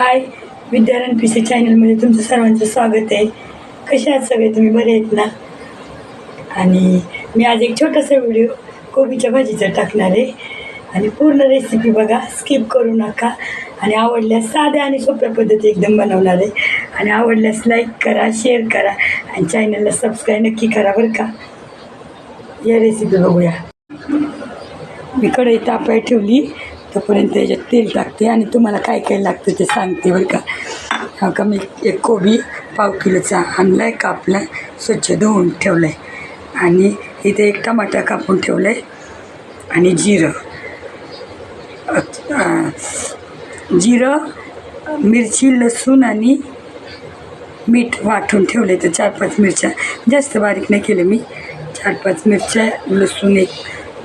हाय. Vidyaranya P C चॅनलमध्ये तुमचं सर्वांचं स्वागत आहे. कसे आहात सगळे? तुम्ही बरे आहेत ना? आणि मी आज एक छोटासा व्हिडिओ कोबीच्या भाजीचा टाकणार आहे. आणि पूर्ण रेसिपी बघा स्किप करू नका. आणि आवडल्यास साध्या आणि सोप्या पद्धती एकदम बनवणार आहे. आणि आवडल्यास लाईक करा शेअर करा. आणि चॅनलला सबस्क्राईब नक्की करा बरं का? या रेसिपी बघूया. मी कढई तापाय ठेवली. तोपर्यंत याच्यात तेल टाकते आणि तुम्हाला काय काय लागतं ते सांगते बरं का. हा का मी एक कोबी पाव किलोचा आणला आहे कापला स्वच्छ धुवून ठेवलं आहे आणि इथे एक टमाटा कापून ठेवलं आहे आणि जिरं. जिरं मिरची लसूण आणि मीठ वाटून ठेवले तर चार पाच मिरच्या. जास्त बारीक नाही केलं मी. चार पाच मिरच्या लसूण एक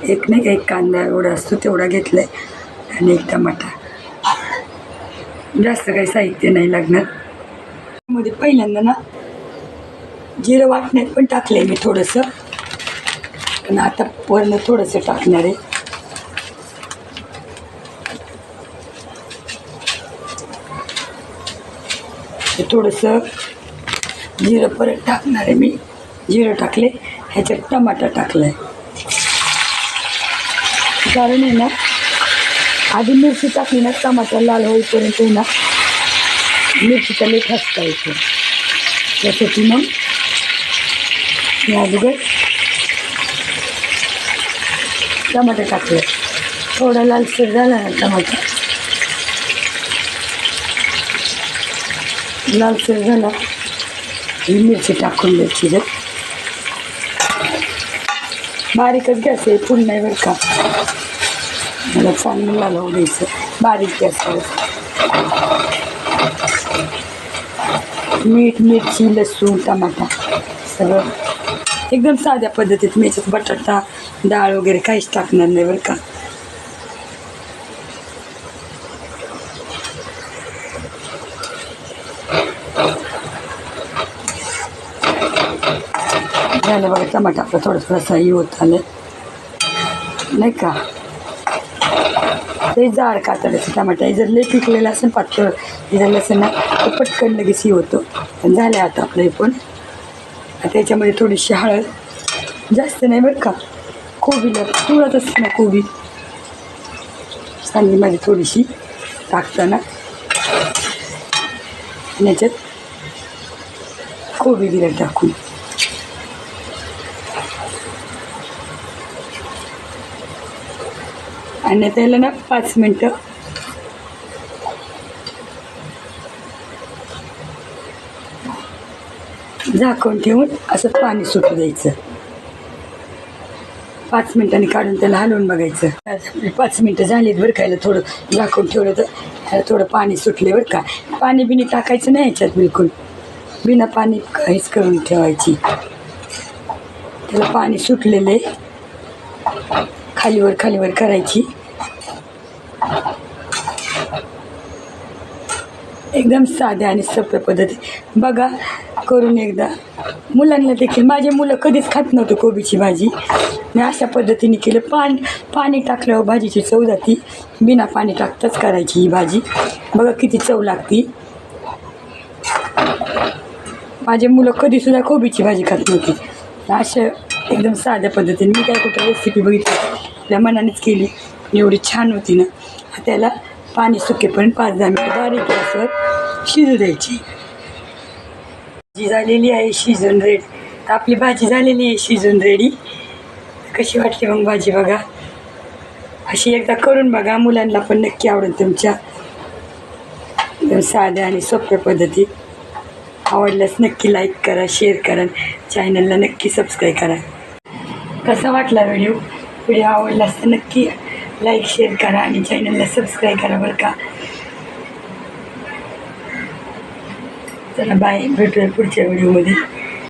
एक नाही का एक कांदा एवढा असतो तेवढा घेतला आहे आणि एक टमाटा जास्त काही साहित्य नाही लागणार. मध्ये पहिल्यांदा ना जिरं वाटण्यात पण टाकलं आहे मी थोडंसं. पण आता वरनं थोडंसं टाकणार आहे. ते थोडंसं जिरं परत टाकणार आहे मी. जिरं टाकले ह्याच्यात टमाटा टाकला आहे कारण आहे ना आधी मिरची टाकली ना टमाटर लाल होईपर्यंत ना मिरचीचा लेट हसता येतो. त्यासाठी मग मी अगोदर टमाटर टाकलं. थोडा लालसर झाला ना टमाटर. लालसर झाला. ही मिरची टाकून द्यायची जर बारीकच गॅस आहे पुन्हा नाही बरं का. मला चांगलं लाल द्यायचं बारीक गॅसवर मीठ मिरची लसूण टमाटा सगळं एकदम साध्या पद्धतीत मी याच्यात बटाटा डाळ वगैरे काहीच टाकणार नाही बरं का. झालं बघा टमाटा आपलं थोडं थोडं सही होत आलं. नाही का? ते जाड कातडाचं टमाटा हे जर लई पिकलेलं असेल पातळ हे झालं असेल ना तर पटकन लगेच हे होतं. पण झालं आता आपलं हे पण. आता त्याच्यामध्ये थोडीशी हळद. जास्त नाही बरं का. कोबीला तुळत असते ना कोबी. चांगली माझी थोडीशी टाकताना. आणि याच्यात कोबी दिलं टाकून. आणि त्याला ना पाच मिनटं. झाकून ठेवून असं पाणी सुटू द्यायचं. पाच मिनिटांनी काढून त्याला हलवून बघायचं. पाच मिनटं झालीत बरं खायला थोडं झाकून ठेवलं तर त्याला थोडं पाणी सुटले बरं का. पाणी बिनी टाकायचं नाही ह्याच्यात बिलकुल. बिना पाणी काहीच करून ठेवायची. त्याला पाणी सुटलेले खालीवर खालीवर करायची. एकदम साध्या आणि सोप्या पद्धती. बघा करून एकदा. मुलांना देखील माझे मुलं कधीच खात नव्हतं कोबीची भाजी. मी अशा पद्धतीने केलं. पान पाणी टाकल्यावर भाजीची चव जाती. बिना पाणी टाकताच करायची ही भाजी. बघा किती चव लागती. माझे मुलं कधीसुद्धा कोबीची भाजी खात नव्हती. अशा एकदम साध्या पद्धतीने मी काय कुठं रेसिपी बघितली आपल्या मनानेच केली. एवढी छान होती ना. त्याला पाणी सुकेपर्यंत पाच दहा मिनटं बारीक गॅसवर शिजू द्यायची. भाजी झालेली आहे शिजून रेडी तर आपली भाजी झालेली आहे शिजून रेडी कशी वाटली मग भाजी बघा? अशी एकदा करून बघा. मुलांना पण नक्की आवडेल तुमच्या. एकदम साध्या आणि सोप्या पद्धतीत आवडल्यास नक्की लाईक करा शेअर करा चॅनलला नक्की सबस्क्राईब करा. कसा वाटला व्हिडिओ व्हिडिओ आवडलास तर नक्की लाईक शेअर करा आणि चॅनलला सबस्क्राईब करा बरं का. चला बाय भेटूया पुढच्या व्हिडिओमध्ये.